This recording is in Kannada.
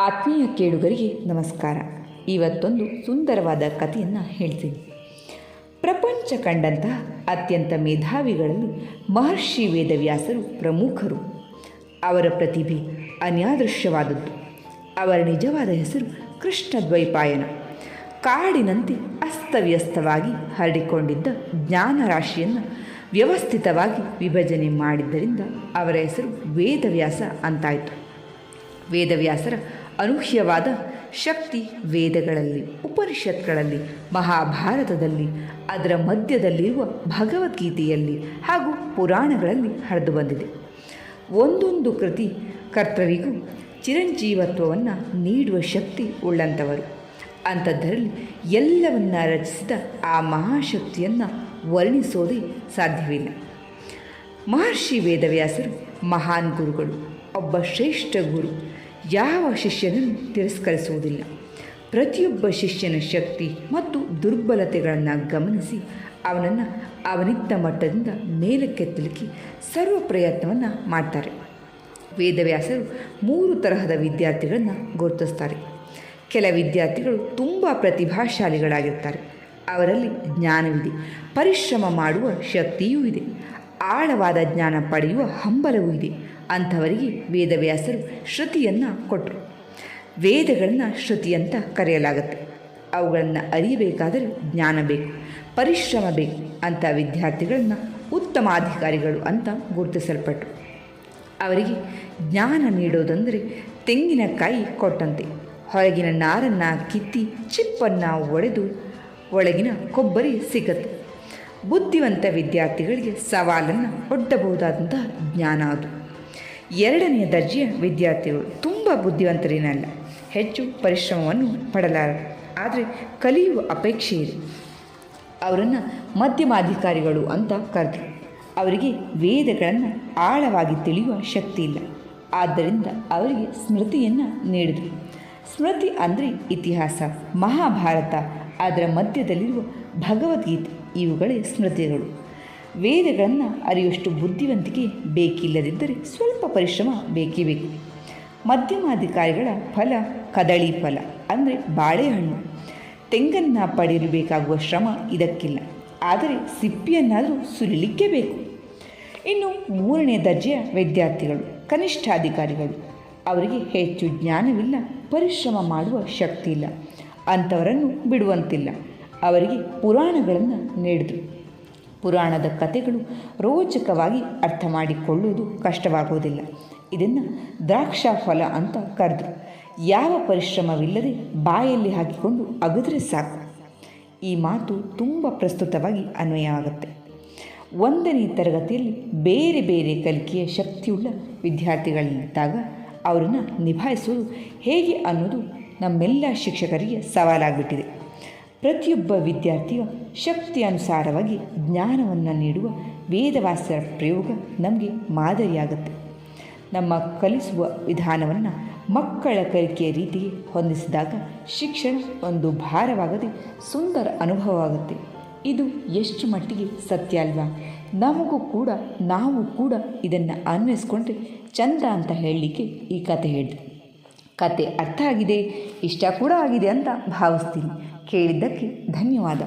ಆತ್ಮೀಯ ಕೇಳುಗರಿಗೆ ನಮಸ್ಕಾರ. ಇವತ್ತೊಂದು ಸುಂದರವಾದ ಕಥೆಯನ್ನು ಹೇಳ್ತೀನಿ. ಪ್ರಪಂಚ ಕಂಡಂತಹ ಅತ್ಯಂತ ಮೇಧಾವಿಗಳಲ್ಲಿ ಮಹರ್ಷಿ ವೇದವ್ಯಾಸರು ಪ್ರಮುಖರು. ಅವರ ಪ್ರತಿಭೆ ಅನ್ಯಾದೃಶ್ಯವಾದದ್ದು. ಅವರ ನಿಜವಾದ ಹೆಸರು ಕೃಷ್ಣ ದ್ವೈಪಾಯನ ಕಾಡಿನಂತೆ ಅಸ್ತವ್ಯಸ್ತವಾಗಿ ಹರಡಿಕೊಂಡಿದ್ದ ಜ್ಞಾನರಾಶಿಯನ್ನು ವ್ಯವಸ್ಥಿತವಾಗಿ ವಿಭಜನೆ ಮಾಡಿದ್ದರಿಂದ ಅವರ ಹೆಸರು ವೇದವ್ಯಾಸ ಅಂತಾಯಿತು. ವೇದವ್ಯಾಸರ ಅನೂಹ್ಯವಾದ ಶಕ್ತಿ ವೇದಗಳಲ್ಲಿ, ಉಪನಿಷತ್ಗಳಲ್ಲಿ, ಮಹಾಭಾರತದಲ್ಲಿ, ಅದರ ಮಧ್ಯದಲ್ಲಿರುವ ಭಗವದ್ಗೀತೆಯಲ್ಲಿ ಹಾಗೂ ಪುರಾಣಗಳಲ್ಲಿ ಹರಿದು ಬಂದಿದೆ. ಒಂದೊಂದು ಕೃತಿ ಕರ್ತರಿಗೂ ಚಿರಂಜೀವತ್ವವನ್ನು ನೀಡುವ ಶಕ್ತಿ ಉಳ್ಳಂಥವರು. ಅಂಥದ್ದರಲ್ಲಿ ಎಲ್ಲವನ್ನ ರಚಿಸಿದ ಆ ಮಹಾಶಕ್ತಿಯನ್ನು ವರ್ಣಿಸೋದೇ ಸಾಧ್ಯವಿಲ್ಲ. ಮಹರ್ಷಿ ವೇದವ್ಯಾಸರು ಮಹಾನ್ ಗುರುಗಳು, ಒಬ್ಬ ಶ್ರೇಷ್ಠ ಗುರು ಯಾವ ಶಿಷ್ಯನನ್ನು ತಿರಸ್ಕರಿಸುವುದಿಲ್ಲ. ಪ್ರತಿಯೊಬ್ಬ ಶಿಷ್ಯನ ಶಕ್ತಿ ಮತ್ತು ದುರ್ಬಲತೆಗಳನ್ನು ಗಮನಿಸಿ ಅವನನ್ನು ಅವನಿದ್ದ ಮಟ್ಟದಿಂದ ಮೇಲಕ್ಕೆ ಮೇಲಕ್ಕೆತ್ತಲಿಕ್ಕೆ ಸರ್ವ ಪ್ರಯತ್ನವನ್ನು ಮಾಡ್ತಾರೆ. ವೇದವ್ಯಾಸರು ಮೂರು ತರಹದ ವಿದ್ಯಾರ್ಥಿಗಳನ್ನು ಗುರುತಿಸ್ತಾರೆ. ಕೆಲ ವಿದ್ಯಾರ್ಥಿಗಳು ತುಂಬ ಪ್ರತಿಭಾಶಾಲಿಗಳಾಗಿರ್ತಾರೆ. ಅವರಲ್ಲಿ ಜ್ಞಾನವಿದೆ, ಪರಿಶ್ರಮ ಮಾಡುವ ಶಕ್ತಿಯೂ ಇದೆ. ಆಳವಾದ ಜ್ಞಾನ ಪಡೆಯುವ ಹಂಬಲವೂ ಇದೆ. ಅಂಥವರಿಗೆ ವೇದವ್ಯಾಸರು ಶ್ರುತಿಯನ್ನು ಕೊಟ್ಟರು ವೇದಗಳನ್ನು ಶ್ರುತಿ ಅಂತ ಕರೆಯಲಾಗುತ್ತೆ. ಅವುಗಳನ್ನು ಅರಿಯಬೇಕಾದರೆ ಜ್ಞಾನ ಬೇಕು, ಪರಿಶ್ರಮ ಬೇಕು ಅಂಥ ವಿದ್ಯಾರ್ಥಿಗಳನ್ನು ಉತ್ತಮಾಧಿಕಾರಿಗಳು ಅಂತ ಗುರುತಿಸಲ್ಪಟ್ಟರು ಅವರಿಗೆ ಜ್ಞಾನ ನೀಡೋದಂದರೆ ತೆಂಗಿನಕಾಯಿ ಕೊಟ್ಟಂತೆ. ಹೊರಗಿನ ನಾರನ್ನು ಕಿತ್ತಿ ಚಿಪ್ಪನ್ನು ಒಡೆದು ಒಳಗಿನ ಕೊಬ್ಬರಿ ಸಿಗತ್ತೆ. ಬುದ್ಧಿವಂತ ವಿದ್ಯಾರ್ಥಿಗಳಿಗೆ ಸವಾಲನ್ನು ಒಡ್ಡಬಹುದಾದಂತಹ ಜ್ಞಾನ ಅದು. ಎರಡನೆಯ ದರ್ಜೆಯ ವಿದ್ಯಾರ್ಥಿಗಳು ತುಂಬ ಬುದ್ಧಿವಂತರೇನಲ್ಲ. ಹೆಚ್ಚು ಪರಿಶ್ರಮವನ್ನು ಪಡಲಾರರು. ಆದರೆ ಕಲಿಯುವ ಅಪೇಕ್ಷೆ ಇದೆ. ಅವರನ್ನು ಮಧ್ಯಮಾಧಿಕಾರಿಗಳು ಅಂತ ಕರೆದರು. ಅವರಿಗೆ ವೇದಗಳನ್ನು ಆಳವಾಗಿ ತಿಳಿಯುವ ಶಕ್ತಿ ಇಲ್ಲ. ಆದ್ದರಿಂದ ಅವರಿಗೆ ಸ್ಮೃತಿಯನ್ನು ನೀಡಿದರು. ಸ್ಮೃತಿ ಅಂದರೆ ಇತಿಹಾಸ, ಮಹಾಭಾರತ, ಅದರ ಮಧ್ಯದಲ್ಲಿರುವ ಭಗವದ್ಗೀತೆ. ಇವುಗಳೇ ಸ್ಮೃತಿಗಳು. ವೇದಗಳನ್ನು ಅರಿಯುವಷ್ಟು ಬುದ್ಧಿವಂತಿಕೆ ಬೇಕಿಲ್ಲದಿದ್ದರೆ ಸ್ವಲ್ಪ ಪರಿಶ್ರಮ ಬೇಕೇ ಬೇಕು. ಮಧ್ಯಮಾಧಿಕಾರಿಗಳ ಫಲ ಕದಳಿ ಫಲ ಅಂದರೆ ಬಾಳೆಹಣ್ಣು. ತೆಂಗನ್ನು ಪಡೆಯಲು ಬೇಕಾಗುವ ಶ್ರಮ ಇದಕ್ಕಿಲ್ಲ. ಆದರೆ ಸಿಪ್ಪಿಯನ್ನಾದರೂ ಸುಲಿಲಿಕ್ಕೆ ಬೇಕು. ಇನ್ನು ಮೂರನೇ ದರ್ಜೆಯ ವಿದ್ಯಾರ್ಥಿಗಳು, ಕನಿಷ್ಠಾಧಿಕಾರಿಗಳು. ಅವರಿಗೆ ಹೆಚ್ಚು ಜ್ಞಾನವಿಲ್ಲ, ಪರಿಶ್ರಮ ಮಾಡುವ ಶಕ್ತಿ ಇಲ್ಲ ಅಂಥವರನ್ನು ಬಿಡುವಂತಿಲ್ಲ. ಅವರಿಗೆ ಪುರಾಣಗಳನ್ನು ನೀಡಿದರು. ಪುರಾಣದ ಕಥೆಗಳು ರೋಚಕವಾಗಿ ಅರ್ಥ ಮಾಡಿಕೊಳ್ಳುವುದು ಕಷ್ಟವಾಗುವುದಿಲ್ಲ. ಇದನ್ನು ದ್ರಾಕ್ಷಾ ಫಲ ಅಂತ ಕರೆದರು. ಯಾವ ಪರಿಶ್ರಮವಿಲ್ಲದೆ ಬಾಯಲ್ಲಿ ಹಾಕಿಕೊಂಡು ಅಗದ್ರೆ ಸಾಕು. ಈ ಮಾತು ತುಂಬ ಪ್ರಸ್ತುತವಾಗಿ ಅನ್ವಯ ಆಗುತ್ತೆ ಒಂದನೇ ತರಗತಿಯಲ್ಲಿ ಬೇರೆ ಬೇರೆ ಕಲಿಕೆಯ ಶಕ್ತಿಯುಳ್ಳ ವಿದ್ಯಾರ್ಥಿಗಳಿದ್ದಾಗ ಅವರನ್ನು ನಿಭಾಯಿಸುವುದು ಹೇಗೆ ಅನ್ನೋದು ನಮ್ಮೆಲ್ಲ ಶಿಕ್ಷಕರಿಗೆ ಸವಾಲಾಗಿಬಿಟ್ಟಿದೆ. ಪ್ರತಿಯೊಬ್ಬ ವಿದ್ಯಾರ್ಥಿಯು ಶಕ್ತಿ ಅನುಸಾರವಾಗಿ ಜ್ಞಾನವನ್ನು ನೀಡುವ ವೇದವಾಸ್ಯರ ಪ್ರಯೋಗ ನಮಗೆ ಮಾದರಿಯಾಗುತ್ತೆ. ನಮ್ಮ ಕಲಿಸುವ ವಿಧಾನವನ್ನು ಮಕ್ಕಳ ಕಲಿಕೆಯ ರೀತಿಗೆ ಹೊಂದಿಸಿದಾಗ ಶಿಕ್ಷಣ ಒಂದು ಭಾರವಾಗದೆ ಸುಂದರ ಅನುಭವವಾಗುತ್ತೆ. ಇದು ಎಷ್ಟು ಮಟ್ಟಿಗೆ ಸತ್ಯ ಅಲ್ವಾ? ನಮಗೂ ಕೂಡ, ನಾವು ಕೂಡ ಇದನ್ನು ಅನ್ವಯಿಸ್ಕೊಂಡ್ರೆ ಚಂದ ಅಂತ ಹೇಳಲಿಕ್ಕೆ ಈ ಕತೆ ಹೇಳಿದೆ. ಕತೆ ಅರ್ಥ ಆಗಿದೆ, ಇಷ್ಟ ಕೂಡ ಆಗಿದೆ ಅಂತ ಭಾವಿಸ್ತೀನಿ. ಕೇಳಿದ್ದಕ್ಕೆ ಧನ್ಯವಾದ.